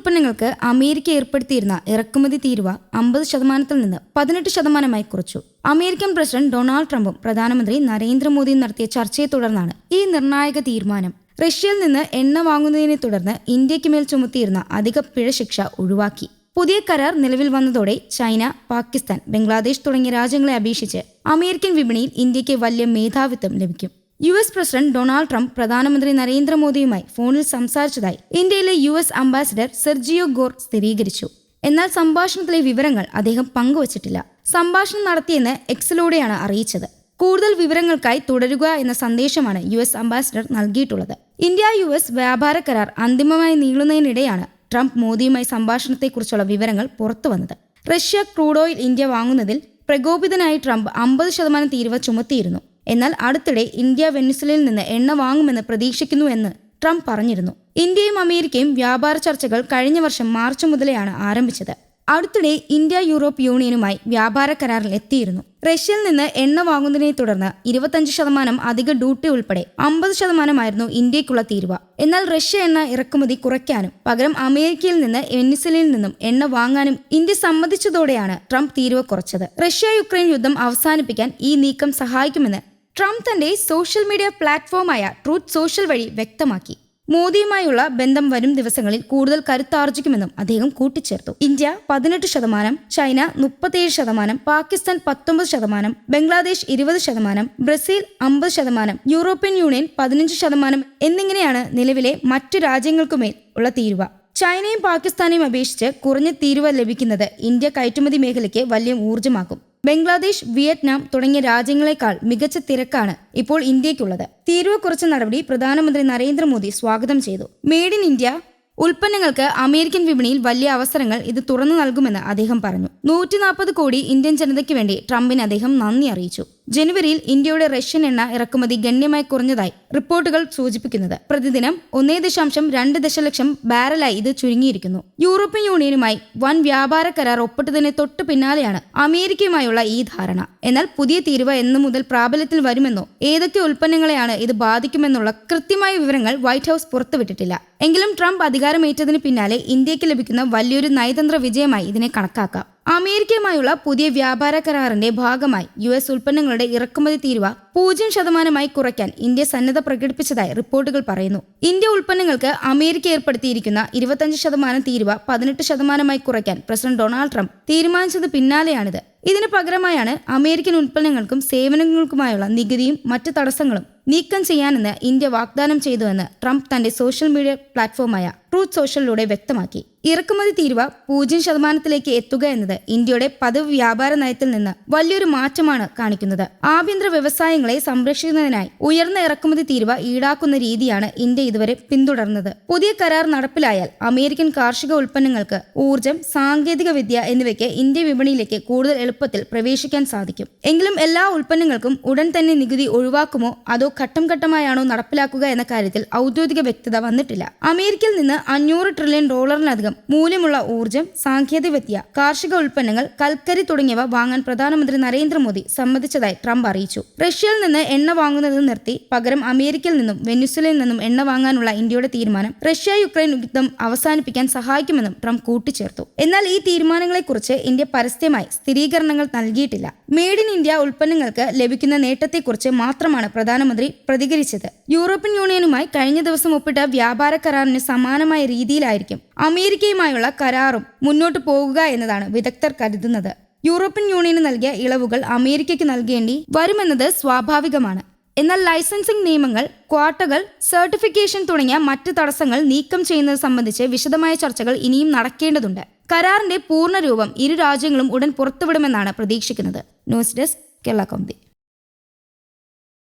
ഉൽപ്പന്നങ്ങൾക്ക് അമേരിക്ക ഏർപ്പെടുത്തിയിരുന്ന ഇറക്കുമതി തീരുവ അമ്പത് ശതമാനത്തിൽ നിന്ന് പതിനെട്ട് ശതമാനമായി കുറച്ചു. അമേരിക്കൻ പ്രസിഡന്റ് ഡൊണാൾഡ് ട്രംപും പ്രധാനമന്ത്രി നരേന്ദ്രമോദിയും നടത്തിയ ചർച്ചയെ തുടർന്നാണ് ഈ നിർണായക തീരുമാനം. റഷ്യയിൽ നിന്ന് എണ്ണ വാങ്ങുന്നതിനെ തുടർന്ന് ഇന്ത്യയ്ക്ക് മേൽ ചുമത്തിയിരുന്ന അധിക പിഴ ശിക്ഷ ഒഴിവാക്കി. പുതിയ കരാർ നിലവിൽ വന്നതോടെ ചൈന പാകിസ്ഥാൻ ബംഗ്ലാദേശ് തുടങ്ങിയ രാജ്യങ്ങളെ അപേക്ഷിച്ച് അമേരിക്കൻ വിപണിയിൽ ഇന്ത്യയ്ക്ക് വലിയ മേധാവിത്വം ലഭിക്കും. U S president Donald Trump പ്രധാനമന്ത്രി നരേന്ദ്രമോദിയുമായി ഫോണിൽ സംസാരിച്ചതായി ഇന്ത്യയിലെ U S ambassador Sergio Gor സ്ഥിരീകരിച്ചു. എന്നാൽ സംഭാഷണത്തിലെ വിവരങ്ങൾ അദ്ദേഹം പങ്കുവച്ചിട്ടില്ല. സംഭാഷണം നടത്തിയെന്ന് എക്സിലൂടെയാണ് അറിയിച്ചത്. കൂടുതൽ വിവരങ്ങൾക്കായി തുടരുക എന്ന സന്ദേശമാണ് യു എസ് അംബാസിഡർ നൽകിയിട്ടുള്ളത്. ഇന്ത്യ യു എസ് വ്യാപാര കരാർ അന്തിമമായി നീളുന്നതിനിടെയാണ് ട്രംപ് മോദിയുമായി സംഭാഷണത്തെക്കുറിച്ചുള്ള വിവരങ്ങൾ പുറത്തുവന്നത്. റഷ്യ ക്രൂഡ് ഓയിൽ ഇന്ത്യ വാങ്ങുന്നതിൽ പ്രകോപിതനായി ട്രംപ് അമ്പത് ശതമാനം തീരുവ ചുമത്തിയിരുന്നു. എന്നാൽ അടുത്തിടെ ഇന്ത്യ വെനിസുലയിൽ നിന്ന് എണ്ണ വാങ്ങുമെന്ന് പ്രതീക്ഷിക്കുന്നുവെന്ന് ട്രംപ് പറഞ്ഞിരുന്നു. ഇന്ത്യയും അമേരിക്കയും വ്യാപാര ചർച്ചകൾ കഴിഞ്ഞ വർഷം മാർച്ച് മുതലെയാണ് ആരംഭിച്ചത്. അടുത്തിടെ ഇന്ത്യ യൂറോപ്പ് യൂണിയനുമായി വ്യാപാര കരാറിൽ എത്തിയിരുന്നു. റഷ്യയിൽ നിന്ന് എണ്ണ വാങ്ങുന്നതിനെ തുടർന്ന് ഇരുപത്തഞ്ച് ശതമാനം അധിക ഡ്യൂട്ടി ഉൾപ്പെടെ അമ്പത് ശതമാനമായിരുന്നു ഇന്ത്യക്കുള്ള തീരുവ. എന്നാൽ റഷ്യ എണ്ണ ഇറക്കുമതി കുറയ്ക്കാനും പകരം അമേരിക്കയിൽ നിന്ന് വെനിസലയിൽ നിന്നും എണ്ണ വാങ്ങാനും ഇന്ത്യ സമ്മതിച്ചതോടെയാണ് ട്രംപ് തീരുവ കുറച്ചത്. റഷ്യ യുക്രൈൻ യുദ്ധം അവസാനിപ്പിക്കാൻ ഈ നീക്കം സഹായിക്കുമെന്ന് ട്രംപ് തന്റെ സോഷ്യൽ മീഡിയ പ്ലാറ്റ്ഫോമായ ട്രൂത്ത് സോഷ്യൽ വഴി വ്യക്തമാക്കി. മോദിയുമായുള്ള ബന്ധം വരും ദിവസങ്ങളിൽ കൂടുതൽ കരുത്താർജിക്കുമെന്നും അദ്ദേഹം കൂട്ടിച്ചേർത്തു. ഇന്ത്യ പതിനെട്ട് ശതമാനം ചൈന മുപ്പത്തിയേഴ് ശതമാനം പാകിസ്ഥാൻ പത്തൊമ്പത് ശതമാനം ബംഗ്ലാദേശ് ഇരുപത് ശതമാനം ബ്രസീൽ അമ്പത് ശതമാനം യൂറോപ്യൻ യൂണിയൻ പതിനഞ്ച് ശതമാനം എന്നിങ്ങനെയാണ് നിലവിലെ മറ്റു രാജ്യങ്ങൾക്കുമേൽ ഉള്ള തീരുവ. ചൈനയും പാകിസ്ഥാനെയും അപേക്ഷിച്ച് കുറഞ്ഞ തീരുവ ലഭിക്കുന്നത് ഇന്ത്യ കയറ്റുമതി മേഖലയ്ക്ക് വലിയ ഊർജമാക്കും. ബംഗ്ലാദേശ് വിയറ്റ്നാം തുടങ്ങിയ രാജ്യങ്ങളെക്കാൾ മികച്ച തിരക്കാണ് ഇപ്പോൾ ഇന്ത്യക്കുള്ളത് തീരുവ കുറച്ച നടപടി പ്രധാനമന്ത്രി നരേന്ദ്രമോദി സ്വാഗതം ചെയ്തു. മെയ്ഡ് ഇൻ ഇന്ത്യ ഉൽപ്പന്നങ്ങൾക്ക് അമേരിക്കൻ വിപണിയിൽ വലിയ അവസരങ്ങൾ ഇത് തുറന്നു നൽകുമെന്ന് അദ്ദേഹം പറഞ്ഞു. നൂറ്റി കോടി ഇന്ത്യൻ ജനതയ്ക്ക് വേണ്ടി ട്രംപിന് അദ്ദേഹം നന്ദി അറിയിച്ചു. ജനുവരിയിൽ ഇന്ത്യയുടെ റഷ്യൻ എണ്ണ ഇറക്കുമതി ഗണ്യമായി കുറഞ്ഞതായി റിപ്പോർട്ടുകൾ സൂചിപ്പിക്കുന്നത്. പ്രതിദിനം ഒന്നേ ദശാംശം രണ്ട് ദശലക്ഷം ബാരലായി ഇത് ചുരുങ്ങിയിരിക്കുന്നു. യൂറോപ്യൻ യൂണിയനുമായി വൻ വ്യാപാര കരാർ ഒപ്പിട്ടതിന് തൊട്ടു പിന്നാലെയാണ് അമേരിക്കയുമായുള്ള ഈ ധാരണ. എന്നാൽ പുതിയ തീരുവ എന്നു മുതൽ പ്രാബല്യത്തിൽ വരുമെന്നോ ഏതൊക്കെ ഉൽപ്പന്നങ്ങളെയാണ് ഇത് ബാധിക്കുമെന്നുള്ള കൃത്യമായ വിവരങ്ങൾ വൈറ്റ് ഹൌസ് പുറത്തുവിട്ടിട്ടില്ല. എങ്കിലും ട്രംപ് അധികാരമേറ്റതിന് പിന്നാലെ ഇന്ത്യയ്ക്ക് ലഭിക്കുന്ന വലിയൊരു നയതന്ത്ര വിജയമായി ഇതിനെ കണക്കാക്കാം. അമേരിക്കയുമായുള്ള പുതിയ വ്യാപാര കരാറിന്റെ ഭാഗമായി യു എസ് ഉൽപ്പന്നങ്ങളുടെ ഇറക്കുമതി തീരുവ പൂജ്യം ശതമാനമായി കുറയ്ക്കാൻ ഇന്ത്യ സന്നദ്ധ പ്രകടിപ്പിച്ചതായി റിപ്പോർട്ടുകൾ പറയുന്നു. ഇന്ത്യ ഉൽപ്പന്നങ്ങൾക്ക് അമേരിക്ക ഏർപ്പെടുത്തിയിരിക്കുന്ന ഇരുപത്തഞ്ച് ശതമാനം തീരുവ പതിനെട്ട് ശതമാനമായി കുറയ്ക്കാൻ പ്രസിഡന്റ് ഡൊണാൾഡ് ട്രംപ് തീരുമാനിച്ചത് പിന്നാലെയാണിത്. ഇതിന് പകരമായാണ് അമേരിക്കൻ ഉൽപ്പന്നങ്ങൾക്കും സേവനങ്ങൾക്കുമായുള്ള നികുതിയും മറ്റ് തടസ്സങ്ങളും നീക്കം ചെയ്യാനെന്ന് ഇന്ത്യ വാഗ്ദാനം ചെയ്തുവെന്ന് ട്രംപ് തന്റെ സോഷ്യൽ മീഡിയ പ്ലാറ്റ്ഫോമായ ട്രൂത്ത് സോഷ്യലിലൂടെ വ്യക്തമാക്കി. ഇറക്കുമതി തീരുവ പൂജ്യം ശതമാനത്തിലേക്ക് എത്തുക എന്നത് ഇന്ത്യയുടെ പതിവ് വ്യാപാര നയത്തിൽ നിന്ന് വലിയൊരു മാറ്റമാണ് കാണിക്കുന്നത്. ആഭ്യന്തര വ്യവസായങ്ങളെ സംരക്ഷിക്കുന്നതിനായി ഉയർന്ന ഇറക്കുമതി തീരുവ ഈടാക്കുന്ന രീതിയാണ് ഇന്ത്യ ഇതുവരെ പിന്തുടർന്നത്. പുതിയ കരാർ നടപ്പിലായാൽ അമേരിക്കൻ കാർഷിക ഉൽപ്പന്നങ്ങൾക്ക് ഊർജം സാങ്കേതിക വിദ്യ എന്നിവയ്ക്ക് ഇന്ത്യ വിപണിയിലേക്ക് കൂടുതൽ എളുപ്പത്തിൽ പ്രവേശിക്കാൻ സാധിക്കും. എങ്കിലും എല്ലാ ഉൽപ്പന്നങ്ങൾക്കും ഉടൻ തന്നെ നികുതി ഒഴിവാക്കുമോ അതോ ഘട്ടം ഘട്ടമായാണോ നടപ്പിലാക്കുക എന്ന കാര്യത്തിൽ ഔദ്യോഗിക വ്യക്തത വന്നിട്ടില്ല. അമേരിക്കയിൽ നിന്ന് അഞ്ഞൂറ് ട്രില്യൺ ഡോളറിലധികം മൂല്യമുള്ള ഊർജം സാങ്കേതികവിദ്യ കാർഷിക ഉൽപ്പന്നങ്ങൾ കൽക്കരി തുടങ്ങിയവ വാങ്ങാൻ പ്രധാനമന്ത്രി നരേന്ദ്രമോദി സമ്മതിച്ചതായി ട്രംപ് അറിയിച്ചു. റഷ്യയിൽ നിന്ന് എണ്ണ വാങ്ങുന്നത് നിർത്തി പകരം അമേരിക്കയിൽ നിന്നും വെനുസുലയിൽ നിന്നും എണ്ണ വാങ്ങാനുള്ള ഇന്ത്യയുടെ തീരുമാനം റഷ്യ യുക്രൈൻ യുദ്ധം അവസാനിപ്പിക്കാൻ സഹായിക്കുമെന്നും ട്രംപ് കൂട്ടിച്ചേർത്തു. എന്നാൽ ഈ തീരുമാനങ്ങളെക്കുറിച്ച് ഇന്ത്യ പരസ്യമായി സ്ഥിരീകരണങ്ങൾ നൽകിയിട്ടില്ല. മെയ്ഡ് ഇൻ ഇന്ത്യ ഉൽപ്പന്നങ്ങൾക്ക് ലഭിക്കുന്ന നേട്ടത്തെക്കുറിച്ച് മാത്രമാണ് പ്രധാനമന്ത്രി പ്രതികരിച്ചത്. യൂറോപ്യൻ യൂണിയനുമായി കഴിഞ്ഞ ദിവസം ഒപ്പിട്ട വ്യാപാര കരാറിന് സമാനമായ രീതിയിലായിരിക്കും അമേരിക്കയുമായുള്ള കരാറും മുന്നോട്ട് പോകുക എന്നതാണ് വിദഗ്ധർ കരുതുന്നത്. യൂറോപ്യൻ യൂണിയന് നൽകിയ ഇളവുകൾ അമേരിക്കയ്ക്ക് നൽകേണ്ടി വരുമെന്നത് സ്വാഭാവികമാണ്. എന്നാൽ ലൈസൻസിംഗ് നിയമങ്ങൾ ക്വാട്ടകൾ സർട്ടിഫിക്കേഷൻ തുടങ്ങിയ മറ്റ് തടസ്സങ്ങൾ നീക്കം ചെയ്യുന്നത് സംബന്ധിച്ച് വിശദമായ ചർച്ചകൾ ഇനിയും നടക്കേണ്ടതുണ്ട്. കരാറിന്റെ പൂർണ രൂപം ഇരു രാജ്യങ്ങളും ഉടൻ പുറത്തുവിടുമെന്നാണ് പ്രതീക്ഷിക്കുന്നത്. News desk Kerala Kaumudi.